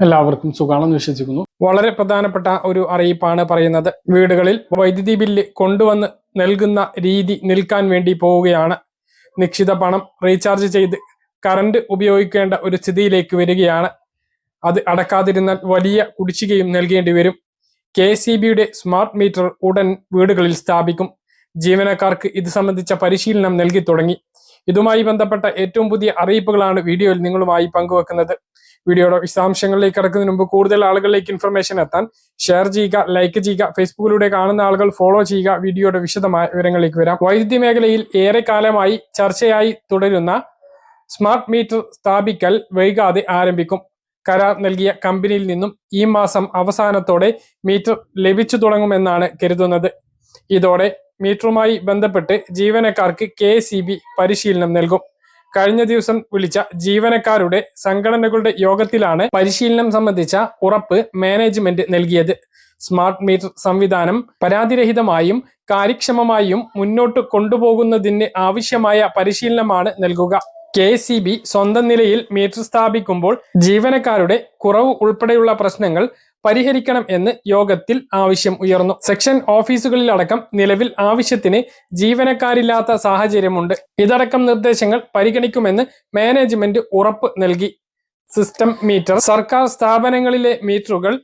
എല്ലാവർക്കും സുഖാണെന്ന് വിശ്വസിക്കുന്നു. വളരെ പ്രധാനപ്പെട്ട ഒരു അറിയിപ്പാണ് പറയുന്നത്. വീടുകളിൽ വൈദ്യുതി ബില്ല് കൊണ്ടുവന്ന് നൽകുന്ന രീതി നിൽക്കാൻ വേണ്ടി പോവുകയാണ്. നിശ്ചിത പണം റീചാർജ് ചെയ്ത് കറണ്ട് ഉപയോഗിക്കേണ്ട ഒരു സ്ഥിതിയിലേക്ക് വരികയാണ്. അത് അടക്കാതിരുന്നാൽ വലിയ കുടിശ്ശികയും നൽകേണ്ടി വരും. കെ സി ബിയുടെ സ്മാർട്ട് മീറ്റർ ഉടൻ വീടുകളിൽ സ്ഥാപിക്കും. ജീവനക്കാർക്ക് ഇത് സംബന്ധിച്ച പരിശീലനം നൽകി തുടങ്ങി. ഇതുമായി ബന്ധപ്പെട്ട ഏറ്റവും പുതിയ അറിയിപ്പുകളാണ് വീഡിയോയിൽ നിങ്ങളുമായി പങ്കുവെക്കുന്നത്. വീഡിയോയുടെ വിശദാംശങ്ങളിലേക്ക് കടക്കുന്നതിന് മുമ്പ് കൂടുതൽ ആളുകളിലേക്ക് ഇൻഫർമേഷൻ എത്താൻ ഷെയർ ചെയ്യുക ലൈക്ക് ചെയ്യുക ഫേസ്ബുക്കിലൂടെ കാണുന്ന ആളുകൾ ഫോളോ ചെയ്യുക വീഡിയോയുടെ വിശദമായ വിവരങ്ങളിലേക്ക് വരാം. വൈദ്യുതി മേഖലയിൽ ഏറെ കാലമായി ചർച്ചയായി തുടരുന്ന സ്മാർട്ട് മീറ്റർ സ്ഥാപിക്കൽ വൈകാതെ ആരംഭിക്കും. കരാർ നൽകിയ കമ്പനിയിൽ നിന്നും ഈ മാസം അവസാനത്തോടെ മീറ്റർ ലഭിച്ചു തുടങ്ങുമെന്നാണ് കരുതുന്നത്. ഇതോടെ മീറ്ററുമായി ബന്ധപ്പെട്ട് ജീവനക്കാർക്ക് കെ പരിശീലനം നൽകും. കഴിഞ്ഞ ദിവസം വിളിച്ച ജീവനക്കാരുടെ സംഘടനകളുടെ യോഗത്തിലാണ് പരിശീലനം സംബന്ധിച്ച ഉറപ്പ് മാനേജ്മെന്റ് നൽകിയത്. സ്മാർട്ട് മീറ്റർ സംവിധാനം പരാതിരഹിതമായും കാര്യക്ഷമമായും മുന്നോട്ട് കൊണ്ടുപോകുന്നതിന് ആവശ്യമായ പരിശീലനമാണ് നൽകുക. കെ സി ബി സ്വന്തം നിലയിൽ മീറ്റർ സ്ഥാപിക്കുമ്പോൾ ജീവനക്കാരുടെ കുറവ് ഉൾപ്പെടെയുള്ള പ്രശ്നങ്ങൾ പരിഹരിക്കണം എന്ന് യോഗത്തിൽ ആവശ്യം ഉയർന്നു. സെക്ഷൻ ഓഫീസുകളിലടക്കം നിലവിൽ ആവശ്യത്തിന് ജീവനക്കാരില്ലാത്ത സാഹചര്യമുണ്ട്. ഇതടക്കം നിർദ്ദേശങ്ങൾ പരിഗണിക്കുമെന്ന് മാനേജ്മെന്റ് ഉറപ്പ് നൽകി. സിസ്റ്റം മീറ്റർ സർക്കാർ സ്ഥാപനങ്ങളിലെ മീറ്ററുകൾ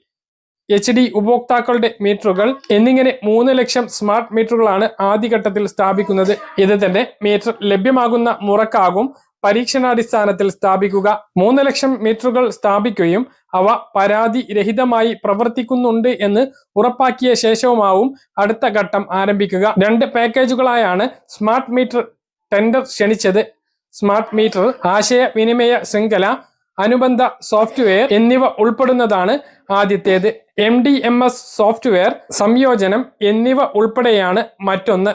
എച്ച് ഡി ഉപഭോക്താക്കളുടെ മീറ്ററുകൾ എന്നിങ്ങനെ മൂന്ന് ലക്ഷം സ്മാർട്ട് മീറ്ററുകളാണ് ആദ്യഘട്ടത്തിൽ സ്ഥാപിക്കുന്നത്. ഇത് തന്നെ മീറ്റർ ലഭ്യമാകുന്ന മുറക്കാകും പരീക്ഷണാടിസ്ഥാനത്തിൽ സ്ഥാപിക്കുക. മൂന്ന് ലക്ഷം മീറ്ററുകൾ സ്ഥാപിക്കുകയും അവ പരാതി രഹിതമായി പ്രവർത്തിക്കുന്നുണ്ട് എന്ന് ഉറപ്പാക്കിയ ശേഷവുമാവും അടുത്ത ഘട്ടം ആരംഭിക്കുക. രണ്ട് പാക്കേജുകളായാണ് സ്മാർട്ട് മീറ്റർ ടെൻഡർ ക്ഷണിച്ചത്. സ്മാർട്ട് മീറ്റർ ആശയവിനിമയ ശൃംഖല അനുബന്ധ സോഫ്റ്റ്വെയർ എന്നിവ ഉൾപ്പെടുന്നതാണ് ആദ്യത്തേത്. M D M S software സംയോജനം എന്നിവ ഉൾപ്പെടെയാണ് മറ്റൊന്ന്.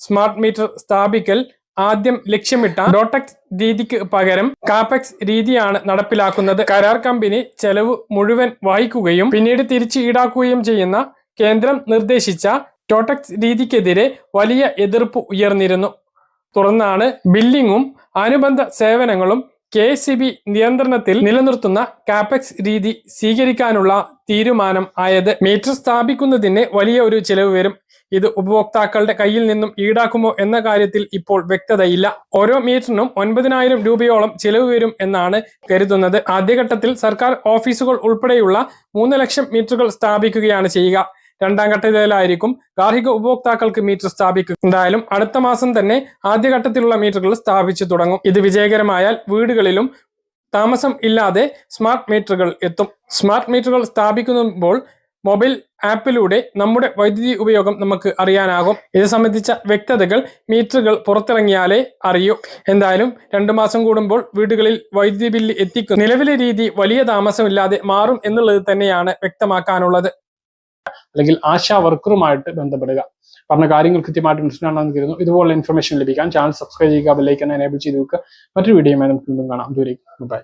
സ്മാർട്ട് മീറ്റർ സ്ഥാപിക്കൽ ആദ്യം ലക്ഷ്യമിട്ട ഡോട്ടക്സ് രീതിക്ക് പകരം കാപെക്സ് രീതിയാണ് നടപ്പിലാക്കുന്നത്. കരാർ കമ്പനി ചെലവ് മുഴുവൻ വഹിക്കുകയും പിന്നീട് തിരിച്ചു ഈടാക്കുകയും ചെയ്യുന്ന കേന്ദ്രം നിർദ്ദേശിച്ച ടോട്ടക്സ് രീതിക്കെതിരെ വലിയ എതിർപ്പ് ഉയർന്നിരുന്നു. തുടർന്നാണ് ബില്ലിങ്ങും അനുബന്ധ സേവനങ്ങളും കെ സി ബി നിയന്ത്രണത്തിൽ നിലനിർത്തുന്ന കാപെക്സ് രീതി സ്വീകരിക്കാനുള്ള തീരുമാനം ആയത് മീറ്റർ സ്ഥാപിക്കുന്നതിന് വലിയ ഒരു ചിലവ് വരും. ഇത് ഉപഭോക്താക്കളുടെ കയ്യിൽ നിന്നും ഈടാക്കുമോ എന്ന കാര്യത്തിൽ ഇപ്പോൾ വ്യക്തതയില്ല. ഓരോ മീറ്ററിനും ഒൻപതിനായിരം രൂപയോളം ചിലവ് വരും എന്നാണ് കരുതുന്നത്. ആദ്യഘട്ടത്തിൽ സർക്കാർ ഓഫീസുകൾ ഉൾപ്പെടെയുള്ള മൂന്ന് ലക്ഷം മീറ്ററുകൾ സ്ഥാപിക്കുകയാണ് ചെയ്യുക. രണ്ടാം ഘട്ടത്തിലായിരിക്കും. ഗാർഹിക ഉപഭോക്താക്കൾക്ക് മീറ്റർ സ്ഥാപിക്കുക. എന്തായാലും അടുത്ത മാസം തന്നെ ആദ്യഘട്ടത്തിലുള്ള മീറ്ററുകൾ സ്ഥാപിച്ചു തുടങ്ങും. ഇത് വിജയകരമായാൽ വീടുകളിലും താമസം ഇല്ലാതെ സ്മാർട്ട് മീറ്ററുകൾ എത്തും. സ്മാർട്ട് മീറ്ററുകൾ സ്ഥാപിക്കുമ്പോൾ മൊബൈൽ ആപ്പിലൂടെ നമ്മുടെ വൈദ്യുതി ഉപയോഗം നമുക്ക് അറിയാനാകും. ഇത് സംബന്ധിച്ച വ്യക്തതകൾ മീറ്ററുകൾ പുറത്തിറങ്ങിയാലേ അറിയൂ. എന്തായാലും രണ്ടു മാസം കൂടുമ്പോൾ വീടുകളിൽ വൈദ്യുതി ബില്ല് എത്തിക്കും. നിലവിലെ രീതി വലിയ താമസമില്ലാതെ മാറും എന്നുള്ളത് തന്നെയാണ് വ്യക്തമാക്കാനുള്ളത്. അല്ലെങ്കിൽ ആശാ വർക്കറുമായിട്ട് ബന്ധപ്പെടുക. പറഞ്ഞ കാര്യങ്ങൾ കൃത്യമായിട്ട് മനസ്സിലാണെന്ന് കരുതുന്നു. ഇതുപോലുള്ള ഇൻഫർമേഷൻ ലഭിക്കാൻ ചാനൽ സബ്സ്ക്രൈബ് ചെയ്യുക ബെല്ലൈക്കൻ എനേബിൾ ചെയ്ത് വെക്കുക. മറ്റൊരു വീഡിയോയുമായി നമുക്ക് വീണ്ടും കാണാം. ദൂരേക്ക് ബൈ